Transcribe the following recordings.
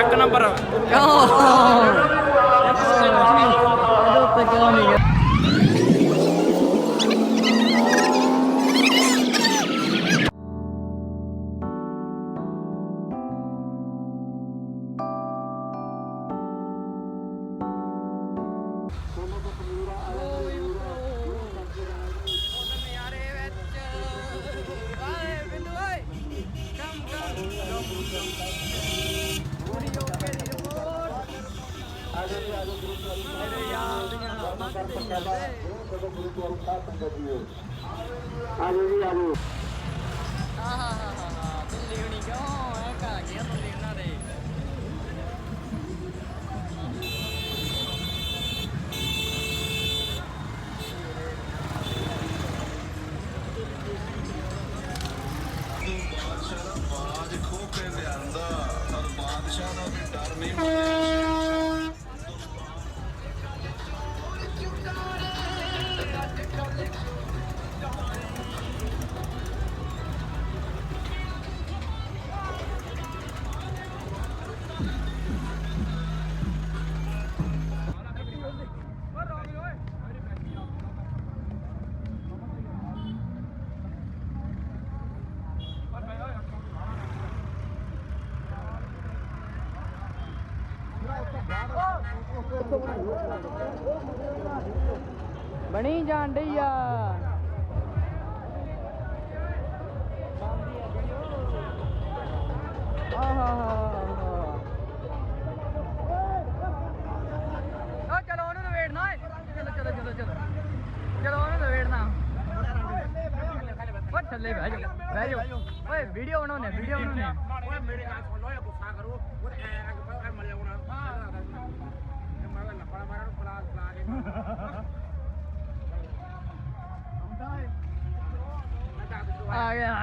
ਇੱਕ ਨੰਬਰ। ਦਿੱਲੀ ਹੁਣੀ ਕਿਉਂ ਐ ਕਾ ਗਿਆ ਦਿੱਲੀ ਉਹਨਾਂ ਦੇ ਬਾਜ ਖੋ ਕੇ ਲਿਆਂਦਾ। ਪਰ ਬਾਦਸ਼ਾਹ ਦਾ ਵੀ ਡਰ ਨਹੀਂ। ਆਹ ਚਲੋ ਉਹਨੂੰ ਨਵੇੜਨਾ ਓਏ। ਚਲੋ ਚਲੋ ਚਲੋ ਚਲੋ। ਚਲੋ ਉਹਨੂੰ ਨਵੇੜਨਾ ਓ ਥੱਲੇ ਬਹਿ ਜਾ ਬਹਿ ਜਾ। ਓਏ ਵੀਡੀਓ ਬਣਾਉਣੇ ਵੀਡੀਓ ਬਣਾਉਣੇ ਓਏ ਮੇਰੇ ਨਾਲ ਸੁਣ ਲੋ ਗੁੱਸਾ ਕਰੋ। ਉਹ ਐ ਅੱਗ ਪਾ ਕੇ ਮਰ ਜਾਉਣਾ ਇਹ ਮਾਰਾ ਲੱਪੜਾ ਮਾਰਾ ਨੂੰ ਫਲਾ ਫਲਾ ਕੇ। ਆ ਗਿਆ।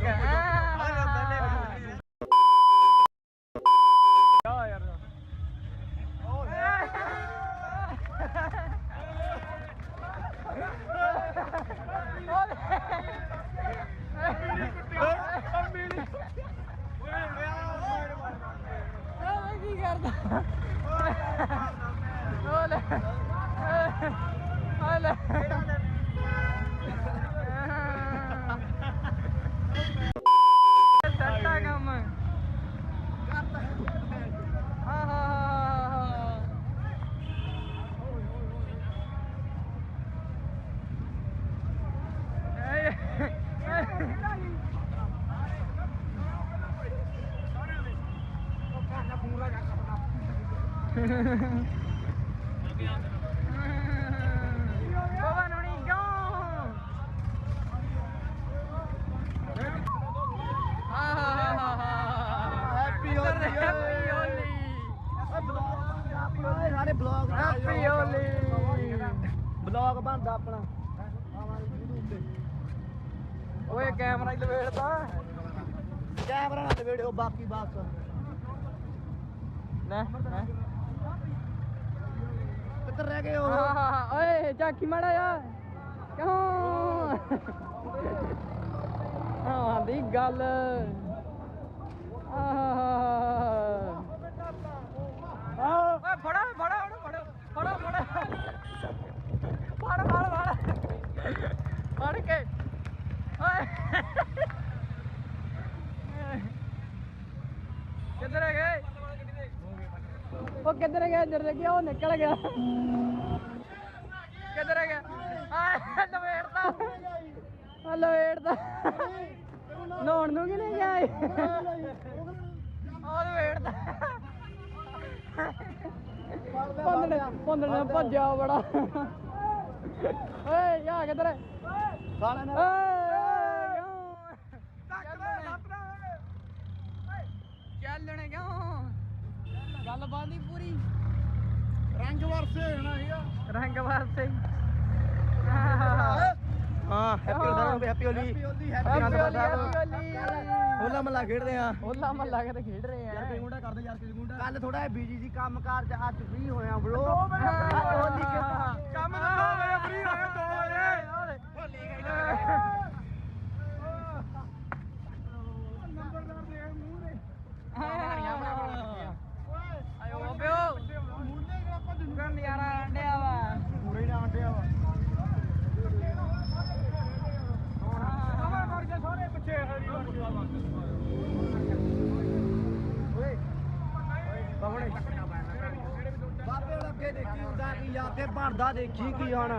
ਲਵੇੜਨਾ ਕਹਿੰਦੇ ਇੱਕ ਕੀ ਕਰਦਾ ਓਲੇ ਓਲੇ ਸੱਟਾ ਕੰਮ ਆਹਾ ਪਵਨ ਹੁਣੀ ਕਿਉਂ ਹੈਪੀ ਹੋਲੀ ਹੈਪੀ ਹੋਲੀ ਸਾਰੇ ਬਲੌਗ ਬਣਦਾ ਆਪਣਾ। ਓਏ ਕੈਮਰਾ ਹੀ ਲਵੇੜਦਾ ਕੈਮਰਾ ਨਾਲ ਵੀਡੀਓ ਬਾਕੀ ਬਸ। ਨਾ ਕਿੱਧਰ ਰਹਿ ਗਏ ਉਹ। ਆਹ, ਓਏ ਝਾਕੀ ਮਾੜਾ ਯਾਰ ਕਿਉਂ? ਹਾਂ। ਦੀ ਗੱਲ ਆਹ ਓਏ ਫੜਾ ਫੜਾ ਉਹਨੂੰ ਫੜੋ ਫੜੋ ਫੜੋ ਫੜ ਫੜ ਫੜ ਫੜ ਕੇ ਓਏ ਕਿੱਧਰ ਗਏ ਉਹ ਕਿੱਧਰ ਗਿਆ ਲੱਗਿਆ ਉਹ ਨਿਕਲ ਗਿਆ। ਕਿੱਧਰ ਗਿਆ? ਆ ਲਵੇੜਦਾ ਆ ਲਵੇੜਦਾ ਨਹਾਉਣ ਨੂੰ ਕਿ ਨਹੀਂ ਗਿਆ ਇਹ? ਲਵੇੜਦਾ ਪੰਦਣੇ ਪੰਦਣੇ ਭੱਜਿਆ ਬੜਾ। ਓਏ, ਜਾ ਕਿੱਧਰ? ਸਾਲੇ ਨੇ ਓਏ, ਚੱਲਣੇ। ਕਿਉਂ? ਗੱਲ ਬਾਂਦੀ ਪੂਰੀ। ਰੰਗ ਵਰਸੇ ਹੋਣਾ ਸੀਗਾ ਰੰਗ ਵਾਸਤੇ ਹਾਂ। Happy Holi happy Holi happy Holi happy Holi happy Holi Hola Mohalla ਖੇਡਦੇ ਆ ਹੋਲਾ ਮਹੱਲਾ ਕੇ ਤੇ ਖੇਡ ਰਹੇ ਆ। ਗੁੰਡਾ ਕਰਦੇ ਯਾਰ ਕਿਲ ਗੁੰਡਾ ਕੱਲ ਥੋੜਾ ਜਿਹਾ ਬੀਜੀ ਸੀ ਕੰਮ ਕਾਰ ਚ ਅੱਜ ਫ੍ਰੀ ਹੋਇਆ ਬ్రో ਹੋਲੀ ਕੇ ਕੰਮ ਤਾਂ 2 ਵਜੇ ਫ੍ਰੀ ਹੋਇਆ 2 ਵਜੇ ਹੋਲੀ ਗਈ ਆਇਓ ਬਾਬਿਓ ਗੰਨ ਨਜ਼ਾਰਾ ਆਂਡਿਆ ਵਾ ਪੂਰੇ ਨਾ ਆਂਡਿਆ ਵਾ ਸਾਰੇ ਪਿੱਛੇ ਓਏ ਬਾਬਣੇ ਬਾਬੇ ਹੁਣ ਅੱਗੇ ਦੇਖੀ ਹੁੰਦਾ ਕੀ ਭਰਦਾ ਦੇਖੀ ਕੀ ਹੁਣ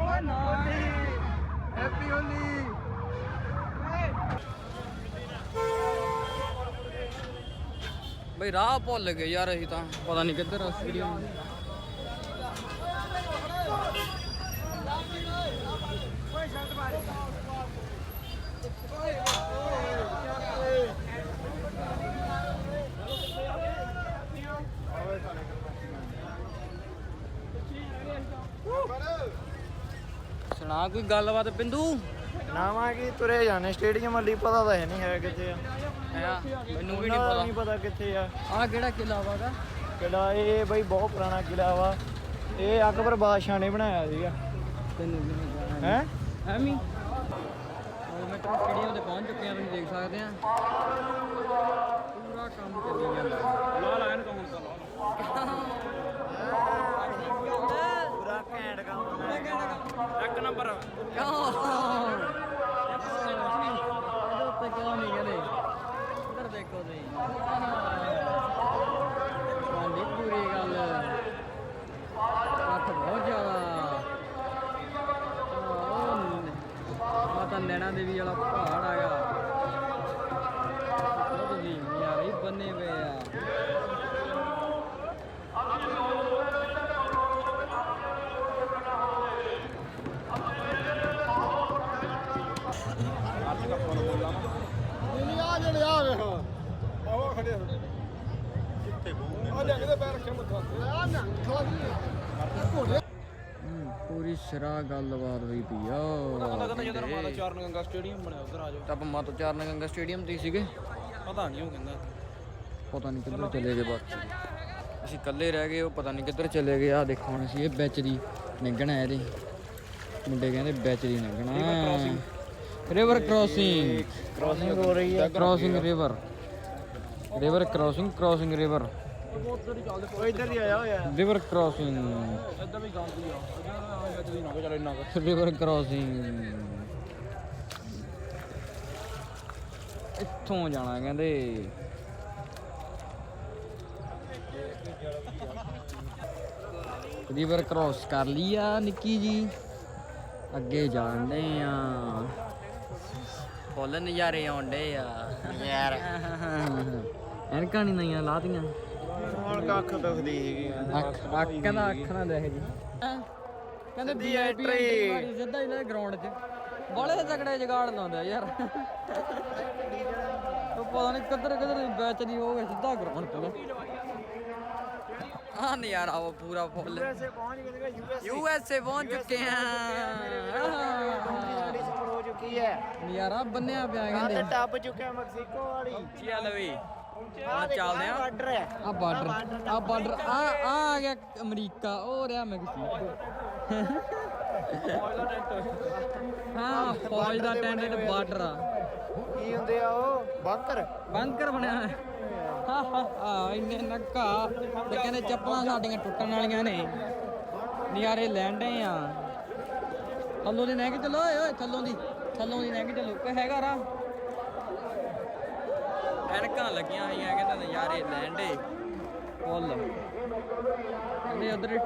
ਓਏ ਨਾ ਹੈਪੀ ਹੋਲੀ। ਬਈ ਰਾਹ ਭੁੱਲ ਗਏ ਯਾਰ ਅਸੀਂ ਤਾਂ। ਪਤਾ ਨਹੀਂ ਕਿੱਧਰ ਆ ਸੁਣਾ ਕੋਈ ਗੱਲਬਾਤ ਬਿੰਦੂ ਨਾਵਾਂ ਕੀ ਤੁਰੇ ਜਾਣੇ ਸਟੇਡੀਅਮ ਵਾਲੀ ਪਤਾ ਤਾਂ ਹੈ ਨਹੀਂ ਹੈ ਕਿੱਥੇ ਆ। ਮੈਨੂੰ ਵੀ ਨਹੀਂ ਉਹਨਾਂ ਦਾ ਪਤਾ। ਨਹੀਂ ਪਤਾ ਕਿੱਥੇ ਆ। ਆਹ ਕਿਹੜਾ ਕਿਲਾ ਵਾਗਾ ਕਿਲਾ ਇਹ ਬਈ ਬਹੁਤ ਪੁਰਾਣਾ ਕਿਲਾ ਵਾ। ਇਹ ਅਕਬਰ ਬਾਦਸ਼ਾਹ ਨੇ ਬਣਾਇਆ ਸੀਗਾ। ਤੈਨੂੰ ਵੀ ਨਹੀਂ ਪਤਾ। ਹੈ? ਐਮੀ ਹੁਣ ਮੈਂ ਤਾਂ ਸਟੇਡੀਅਮ ਤੇ ਪਹੁੰਚ ਚੁੱਕੇ ਆ ਤੁਸੀਂ ਦੇਖ ਸਕਦੇ ਆ। ਪੂਰਾ ਕੰਮ ਚੱਲੀ ਜਾਂਦਾ ਲਾ ਲਾ ਇਹਨੂੰ ਤਾਂ ਹੁਣ ਕਰ ਪੂਰਾ ਘੈਂਟ ਕੰਮ ਇੱਕ ਨੰਬਰ ਕਿਉਂ ਇਹਦੇ ਉੱਤੇ ਕਿਉਂ ਨਹੀਂ ਕਹਿੰਦੇ ਇੱਧਰ ਦੇਖੋ ਤੁਸੀਂ ਸਾਡੀ ਪੂਰੀ ਗੱਲ ਹੱਥ ਬਹੁਤ ਜ਼ਿਆਦਾ ਮਾਤਾ ਨੈਣਾ ਦੇਵੀ ਵਾਲਾ ਪਹਾੜ ਆਗਾ ਉਹ ਤੁਸੀਂ ਯਾਰ ਹੀ ਬੰਨੇ ਪਏ ਆ ਨਹੀਂ ਆ ਜਿਹੜੇ ਆ ਵੇਖ ਆਵਾ ਖੜੇ ਆ ਲੈ ਕੇ ਪੈਰ ਰੱਖਿਆ ਮੱਥਾ ਆ ਨਾ ਹੂੰ, ਪੂਰੀ ਸਿਰਾ ਗੱਲਬਾਤ ਹੋਈ ਪਈ ਆ। ਕਹਿੰਦਾ ਜਦੋਂ ਮਾਤਾ ਚਾਰਨ ਗੰਗਾ ਸਟੇਡੀਅਮ ਬਣਿਆ ਉਧਰ ਆ ਜਾਓ ਤਾਂ ਆਪਾਂ ਮਾਤਾ ਚਾਰਨ ਗੰਗਾ ਸਟੇਡੀਅਮ ਤੇ ਸੀਗੇ। ਪਤਾ ਨਹੀਂ ਉਹ ਕਹਿੰਦਾ ਪਤਾ ਨਹੀਂ ਕਿੱਧਰ ਚਲੇ ਗਏ ਬਾਕੀ। ਅਸੀਂ ਇਕੱਲੇ ਰਹਿ ਗਏ ਉਹ ਪਤਾ ਨਹੀਂ ਕਿੱਧਰ ਚਲੇ ਗਏ। ਆ ਦੇਖੋ ਹੁਣ ਅਸੀਂ ਇਹ ਵਿੱਚ ਦੀ ਨਿੰਗਣਾ ਇਹਦੇ। ਮੁੰਡੇ ਕਹਿੰਦੇ ਵਿੱਚ ਦੀ ਨਿੰਗਣਾ ਰਿਵਰ ਕ੍ਰਾਸਿੰਗ ਕ੍ਰਾਸਿੰਗ ਹੋ ਰਹੀ ਹੈ। Crossing river river crossing crossing river ਉਹ ਇੱਧਰ ਦੀ ਆਇਆ ਹੋਇਆ। ਰਿਵਰ ਕ੍ਰਾਸਿੰਗ ਇਦਾਂ ਵੀ ਗਾਉਂਦੀ ਆ। ਇਦਾਂ ਜਦੀ ਨਾ ਚਲੋ ਇੰਨਾ ਕੁ। ਰਿਵਰ ਕ੍ਰਾਸਿੰਗ ਇੱਥੋਂ ਜਾਣਾ ਕਹਿੰਦੇ। ਰਿਵਰ ਕ੍ਰਾਸ ਕਰ ਲਈ ਆ ਨਿੱਕੀ ਜੀ। ਅੱਗੇ ਜਾਣਦੇ ਆ। ਫੁੱਲ ਨਜ਼ਾਰੇ ਆਉਂਦੇ ਆ। ਯਾਰ। ਐਨਕਾਂ ਨਹੀਂ ਨਈਆਂ ਲਾਤੀਆਂ ਹੁਣ ਕੱਖ ਦੁਖਦੀ ਸੀਗੀ। ਅੱਖ ਅੱਖ ਕਹਿੰਦਾ ਅੱਖ ਨਾ ਦੇਖ ਜੀ ਕਹਿੰਦੇ ਮਾਰੀ ਸਿੱਧਾ ਦੇ ਗਰਾਊਂਡ 'ਚ। ਬੜੇ ਤਗੜੇ ਜਗਾੜ ਲਾਉਂਦੇ ਯਾਰ। ਉਹ ਪਤਾ ਨਹੀਂ ਕਿੱਧਰ ਕਿੱਧਰ ਬੈਚ ਨਹੀਂ ਹੋ ਗਿਆ ਸਿੱਧਾ ਗਰਾਊਂਡ 'ਤੇ ਆ ਨਜ਼ਾਰਾ ਉਹ ਪੂਰਾ ਫੁੱਲ। ਪਹੁੰਚ ਗਏ ਯੂ ਐਸ ਏ ਪਹੁੰਚ ਚੁੱਕੇ ਆ। ਸਫਰ ਹੋ? ਨਜ਼ਾਰਾ ਬੰਨਿਆ ਪਿਆ ਆ ਤੇ ਕਹਿੰਦੇ। ਟੱਪ ਚੁੱਕਿਆ ਮੈਕਸੀਕੋ ਵਾਲੀ। ਚੱਲ ਵੀ ਆ ਚੱਲਦੇ ਆ। ਬਾਰਡਰ ਹੈ। ਆ ਬਾਰਡਰ ਆ ਬਾਰਡਰ ਆ ਆ ਆ ਗਿਆ ਅਮਰੀਕਾ ਉਹ ਰਿਹਾ ਮੈਕਸੀਕੋ। ਹਾਂ ਫੌਜ ਦਾ ਟੈਂਡੈਂਟ ਬਾਰਡਰ ਆ। ਕੀ ਹੁੰਦੇ ਆ ਉਹ? ਬੰਕਰ ਬੰਕਰ ਬਣਿਆ ਹੋਇਆ। ਹਾ ਹਾ ਹਾ ਇੰਨੇ ਨੱਕਾ। ਤੇ ਕਹਿੰਦੇ ਚੱਪਲਾਂ ਸਾਡੀਆਂ ਟੁੱਟਣ ਵਾਲੀਆਂ ਨੇ। ਨਿਆਰੇ ਲੈਂਡੇ ਆ। ਥੱਲੋਂ ਦੀ ਲੈ ਕੇ ਚੱਲੋ ਓਏ ਓਏ ਥੱਲੋਂ ਦੀ। ਥੱਲੋਂ ਦੀ ਨੈਗੇਟਿਵ ਲੁੱਕ ਹੈਗਾ ਰਾ ਐਨਕਾਂ ਲੱਗੀਆਂ ਹੋਈਆਂ ਕਹਿੰਦਾ ਨਜ਼ਾਰੇ ਲੈਂਡੇ ਫੁੱਲ ਕਹਿੰਦੇ ਉਧਰ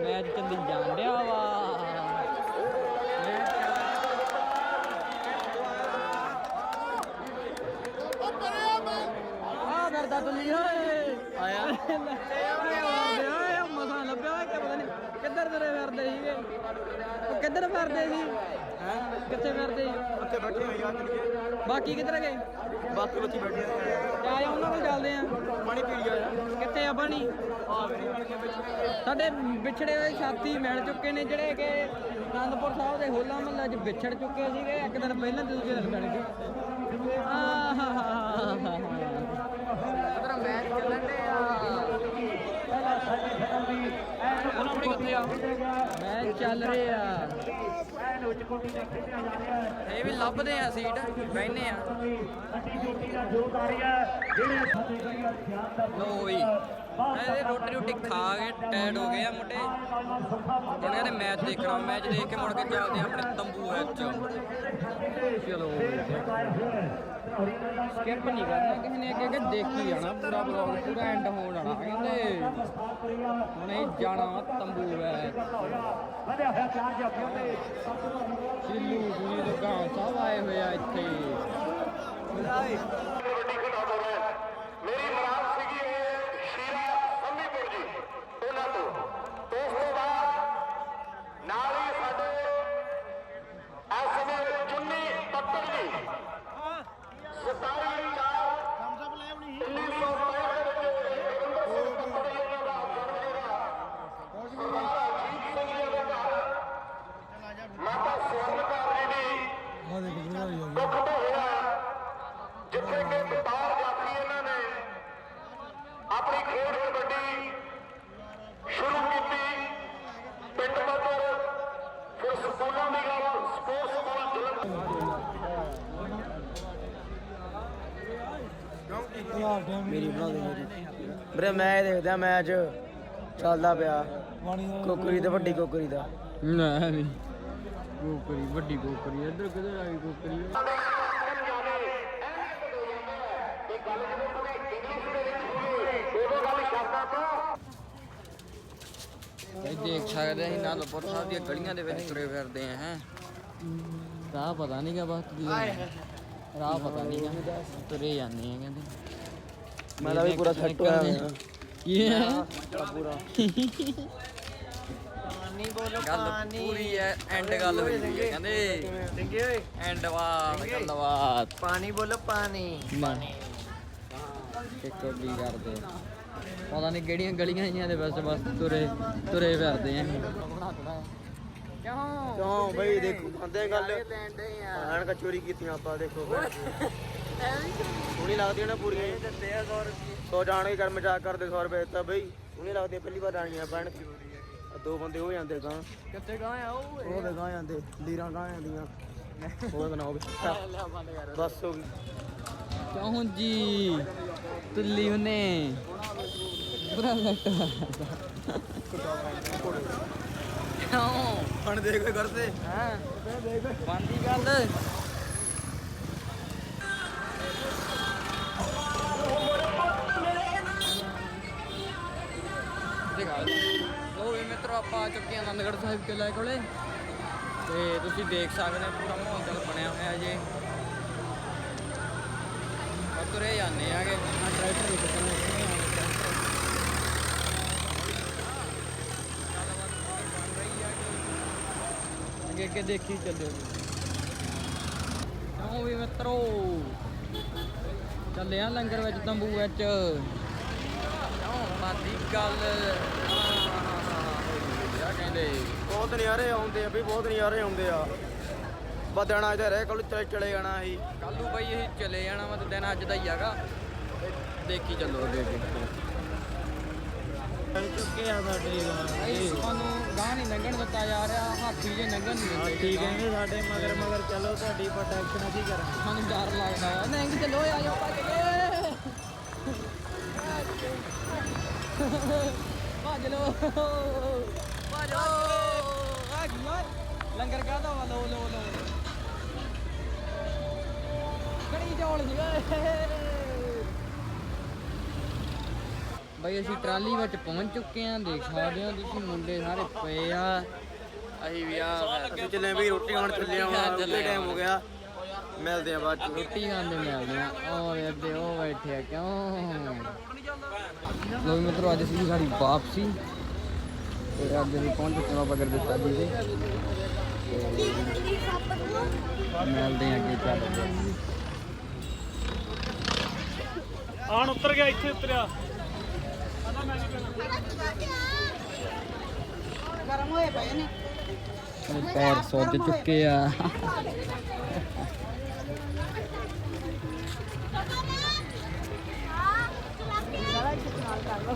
ਮੈਚ ਚੱਲੀ ਜਾਣ ਡਿਆ ਵਾ। ਲੱਭਿਆ ਕਿੱਧਰ ਤੇਰੇ ਫਿਰਦੇ ਸੀਗੇ। ਕਿੱਧਰ ਫਿਰਦੇ ਸੀ? ਹੈ? ਕਿੱਥੇ ਫਿਰਦੇ? ਉੱਥੇ ਬੈਠੇ ਹੋਏ ਆ ਬਾਕੀ ਕਿੱਧਰ ਗਏ? ਬਾਕੀ ਬੱਚੇ ਬੈਠੇ ਆ। ਆ ਜਾ ਉਹਨਾਂ ਕੋਲ ਚੱਲਦੇ ਆ? ਪਾਣੀ ਪੀ ਲਿਆ ਕਿੱਥੇ ਆ ਬਣ ਸਾਡੇ ਵਿਛੜੇ ਹੋਏ ਸਾਥੀ ਮਿਲ ਚੁੱਕੇ ਨੇ ਜਿਹੜੇ ਕਿ ਆਨੰਦਪੁਰ ਸਾਹਿਬ ਦੇ ਹੋਲਾ ਮਹੱਲਾ 'ਚ ਵਿਛੜ ਚੁੱਕੇ ਸੀਗੇ ਇੱਕ ਦਿਨ ਪਹਿਲਾਂ ਤੇ ਦੂਜੇ ਦਿਨ ਮਿਲ ਗਏ। ਆਹਾਹਾਹਾ ਤੇਰਾ ਮੈਚ ਚੱਲਣ ਦੇ ਆ ਆਪਣੀ ਕਿੱਥੇ ਆ ਮੈਚ ਚੱਲ ਰਿਹਾ। ਇਹ ਵੀ ਲੱਭਦੇ ਆ ਸੀਟ ਬੈਨੇ ਆ। ਲੋ ਵੀ ਇਹ ਰੋਟੀ ਰੋਟੀ ਖਾ ਕੇ ਟੈਡ ਹੋ ਗਏ ਆ ਮੁੰਡੇ। ਹੁਣ ਕਹਿੰਦੇ ਮੈਚ ਦੇਖਣਾ ਮੈਚ ਦੇਖ ਕੇ ਮੁੜ ਕੇ ਚੱਲਦੇ ਆ ਆਪਣੇ ਤੰਬੂ ਵਿੱਚ। ਚਲੋ ਸਕਿਪ ਨਹੀਂ ਕਰਨਾ ਕਿਸੇ ਨੇ ਅੱਗੇ ਅੱਗੇ ਦੇਖੀ ਜਾਣਾ ਪੂਰਾ ਬਲੌਗ ਪੂਰਾ ਐਂਡ ਹੋਣ ਵਾਲਾ ਕਹਿੰਦੇ ਹੁਣ ਇਹ ਜਾਣਾ ਤੰਬੂ ਵਿੱਚ। ਚਿੱਲੂ ਗੁਰੀ ਦੁਕਾਨ ਸਭ ਆਏ ਹੋਏ ਆ ਇੱਥੇ। ਮੇਰੀ ਵੀਰੇ ਮੈਂ ਦੇਖਦਾ ਮੈਚ ਚੱਲਦਾ ਪਿਆ। ਕੋਕਰੀ ਤੇ ਵੱਡੀ ਕੋਕਰੀ ਦਾ। ਨਾ, ਨਹੀਂ। ਕੋਕਰੀ, ਵੱਡੀ ਕੋਕਰੀ, ਇੱਧਰ ਕਿਧਰ ਆ ਗਈ ਕੋਕਰੀ? ਇਹ ਦੇਖ ਸਕਦੇ ਅਸੀਂ ਨਾਲਪੁਰ ਸਾਹਿਬ ਦੀਆਂ ਗਲੀਆਂ ਦੇ ਵਿੱਚ ਤੁਰੇ ਫਿਰਦੇ ਆ, ਹੈ। ਰਾਹ ਪਤਾ ਨਹੀਂਗਾ ਬਸ ਰਾਹ ਪਤਾ ਨਹੀਂਗਾ ਤੁਰੇ ਜਾਂਦੇ ਆ ਕਹਿੰਦੇ। ਮੈਂ ਤਾਂ ਵੀ ਪੂਰਾ ਸੈੱਟ ਹੋਇਆ ਹੋਇਆ। ਕੀ ਹੈ ਪੂਰਾ ਗੱਲ ਪੂਰੀ ਐ ਐਂਡ ਗੱਲ ਹੋਈ ਹੋਈ ਹੈ ਕਹਿੰਦੇ ਟਿੰਗੇ ਓਏ ਐਂਡ ਬਾਤ ਗੱਲਬਾਤ ਪਾਣੀ ਬੋਲੋ ਪਾਣੀ ਪਾਣੀ ਇੱਕ ਵੀ ਕਰਦੇ ਪਤਾ ਨਹੀਂ ਕਿਹੜੀਆਂ ਗਲੀਆਂ ਆਈਆਂ ਦੇ ਬਸ ਬਸ ਤੁਰੇ ਤੁਰੇ ਫਿਰਦੇ ਆ ਕਿਉਂ? ਕਿਉਂ ਬਈ ਦੇਖੋ ਆਂਦੇ ਗੱਲ। ਆਣ ਕਾ ਚੋਰੀ ਕੀਤੀਆਂ ਆਪਾਂ ਦੇਖੋ। ਸੋਹਣੀ ਲੱਗਦੀ ਨਾ ਪੂਰੀਆਂ ਹੀ ਦਿੱਤੇ ਆ 100 ਰੁਪਏ। 100 ਜਾਣ ਕੇ ਕਰ ਮਜ਼ਾਕ ਕਰਦੇ 100 ਰੁਪਏ ਦਿੱਤਾ ਬਈ। ਸੋਹਣੀ ਲੱਗਦੀ ਪਹਿਲੀ ਵਾਰ ਆਣੀਆਂ ਪੈਣ ਦੋ ਬੰਦੇ ਹੋ ਜਾਂਦੇ ਗਾਂ ਕਿੱਥੇ ਗਾਂ ਆ ਉਹ? ਉਹ ਗਾਂ ਜਾਂਦੇ ਲੀਰਾਂ ਗਾਂ ਜਾਂਦੀਆਂ। ਹੋਰ ਬਣਾਓ ਬਸ ਹੋ ਗਈ। ਕਿਉਂ ਜੀ? ਤੁੱਲੀ ਉਹਨੇ। ਬੁਰਾ ਲੱਟਾ ਕਿਉਂ? ਹੁਣ ਦੇਖ ਕਰਦੇ। ਹਾਂ? ਬੰਦੀ ਗੱਲ ਲੋ ਵੀ ਮਿੱਤਰੋ, ਆਪਾਂ ਆ ਚੁੱਕੇ ਆਨੰਦਗੜ੍ਹ ਸਾਹਿਬ ਕਿਲੇ ਕੋਲੇ। ਤੇ ਤੁਸੀਂ ਦੇਖ ਸਕਦੇ ਹੋ ਪੂਰਾ ਮਾਹੌਲ ਚੱਲ ਬਣਿਆ ਹੋਇਆ ਜੇ। ਤੁਰੇ ਜਾਂਦੇ ਆਗੇ। ਆ ਟਰੈਕਟਰ ਵੀ ਕਿਤਨਾ ਅੱਗੇ ਅੱਗੇ ਦੇਖੀ ਚੱਲਿਓ ਜੀ। ਆਓ ਵੀ ਮਿੱਤਰੋ, ਚੱਲੇ ਆ ਲੰਗਰ ਵਿੱਚ ਤੰਬੂ ਵਿੱਚ। ਕਿਉਂ ਬਾਦੀ ਗੱਲ। ਆ ਕਹਿੰਦੇ ਬਹੁਤ ਨਜ਼ਾਰੇ ਆਉਂਦੇ ਆ ਬਈ ਬਹੁਤ ਨਜ਼ਾਰੇ ਆਉਂਦੇ ਆ। ਬਦਣਾ ਇੱਥੇ ਰਹਿ ਕੋਲ ਚਲੇ ਚਲੇ ਜਾਣਾ ਸੀ। ਕੱਲ ਬਈ ਅਸੀਂ ਚਲੇ ਜਾਣਾ ਵਾ ਤੇ ਦਿਨ ਅੱਜ ਦਾ ਹੀ ਹੈਗਾ। ਦੇਖੀ ਚੱਲੋ ਅੱਗੇ ਅੱਗੇ। ਚੁੱਕੇ ਆ ਸਾਡੇ ਭਾਈ ਤੁਹਾਨੂੰ ਗਾਂ ਨਹੀਂ ਲੰਘਣ ਦਿੱਤਾ ਜਾ ਰਿਹਾ ਹਾਥੀ ਜੇ ਲੰਘਣ ਨਹੀਂ ਦਿੰਦੇ ਠੀਕ ਹੈ ਸਾਡੇ ਮਗਰ ਮਗਰ ਚੱਲੋ ਤੁਹਾਡੀ ਪ੍ਰੋਟੈਕਸ਼ਨ ਅਸੀਂ ਕਰਾਂਗੇ। ਸਾਨੂੰ ਡਰ ਲੱਗਦਾ ਹੈ ਨਹੀਂ ਚੱਲੋ ਆ ਜਾਓ ਭੱਜ ਕੇ। ਭੱਜ ਲੋ ਭੱਜ ਲੋ ਆ ਕੀ ਓਏ ਲੰਗਰ ਕਾਹਦਾ ਵਾ ਲੋ ਲੋ ਲੋ ਕੜੀ ਚੌਲ ਸੀ ਓਏ ਬਈ ਅਸੀਂ ਟਰਾਲੀ ਵਿੱਚ ਪਹੁੰਚ ਚੁੱਕੇ ਆਂ ਦੇਖ ਸਕਦੇ ਹੋ ਤੁਸੀਂ ਮੁੰਡੇ ਸਾਰੇ ਪਏ ਆ ਅਸੀਂ ਵੀ ਆ ਅਸੀਂ ਚੱਲੇ ਵੀ ਰੋਟੀ ਖਾਣ ਚੱਲੇ ਆ ਹੁਣ ਰੋਟੀ ਟਾਈਮ ਹੋ ਗਿਆ ਮਿਲਦੇ ਆ ਬਾਅਦ ਚ ਰੋਟੀ ਖਾਂਦੇ ਮਿਲਦੇ ਆ। ਉਹ ਅੱਡੇ ਉਹ ਬੈਠੇ ਆ ਕਿਉਂ? ਲੋ ਮਿੱਤਰੋ ਅੱਜ ਸੀ ਸਾਡੀ ਵਾਪਸੀ। ਤੇ ਅੱਜ ਅਸੀਂ ਪਹੁੰਚ ਚੁੱਕੇ ਹਾਂ ਬਾਬਾ ਗੁਰਦਿੱਤਾ ਜੀ ਦੇ। ਮਿਲਦੇ ਹਾਂ ਕੀ ਚੱਲ ਆਣ ਉੱਤਰ ਗਿਆ ਇੱਥੇ ਉਤਰਿਆ। ਮੇਰੇ ਪੈਰ ਸੁੱਜ ਚੁੱਕੇ ਆ। ਲਓ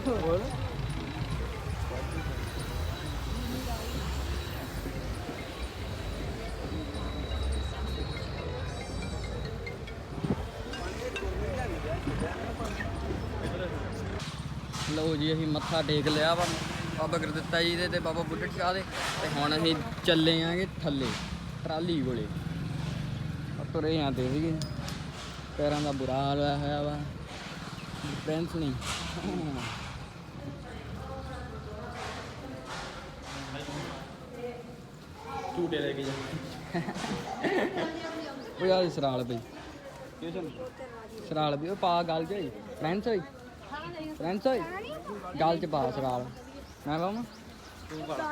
ਜੀ, ਅਸੀਂ ਮੱਥਾ ਟੇਕ ਲਿਆ ਵਾ। ਬਾਬਾ ਗੁਰਦਿੱਤਾ ਜੀ ਦੇ ਤੇ ਬਾਬਾ ਬੁੱਢੜ ਸ਼ਾਹ ਦੇ। ਤੇ ਹੁਣ ਅਸੀਂ ਚੱਲੇ ਆਂਗੇ ਥੱਲੇ, ਟਰਾਲੀ ਕੋਲੇ। ਆ ਤੁਰੇ ਆਂ ਤੇ ਵੀ ਪੈਰਾਂ ਦਾ ਬੁਰਾ ਹਾਲ ਹੋਇਆ ਹੋਇਆ ਵਾ। ਬੈਂਸ ਨਹੀਂ। ਝੂਟੇ ਲੈ ਕੇ ਜਾ। ਉਹ ਯਾਰ ਸਰਾਲ ਬਈ। ਸਰਾਲ ਵੀ ਉਹ ਪਾ ਗੱਲ ਚ ਫਰੈਂਡਸ ਹੋਈ? ਫਰੈਂਡਸ ਹੋਈ? ਗੱਲ ਚ ਪਾ ਸਰਾਲ। ਮੈਂ ਪਾਵਾਂ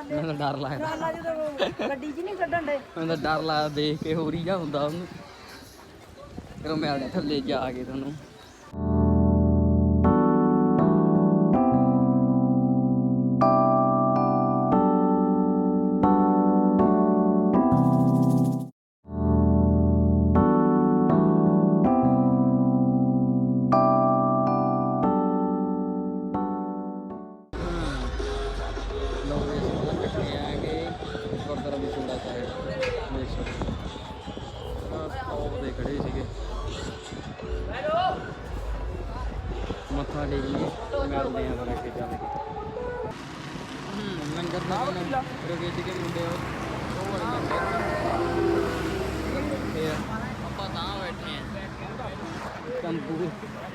ਮੈਨੂੰ ਤਾਂ ਡਰ ਲੱਗਦਾ। ਗੱਡੀ 'ਚ ਨਹੀਂ ਕੱਢਣ ਦੇ ਮੈਨੂੰ ਤਾਂ ਡਰ ਲੱਗਦਾ ਦੇਖ ਕੇ ਹੋਰ ਹੀ ਜਾ ਹੁੰਦਾ ਉਹਨੂੰ। ਫਿਰ ਮੈਂ ਥੱਲੇ ਜਾ ਕੇ ਤੁਹਾਨੂੰ ਆਂ ਕੰਪੂ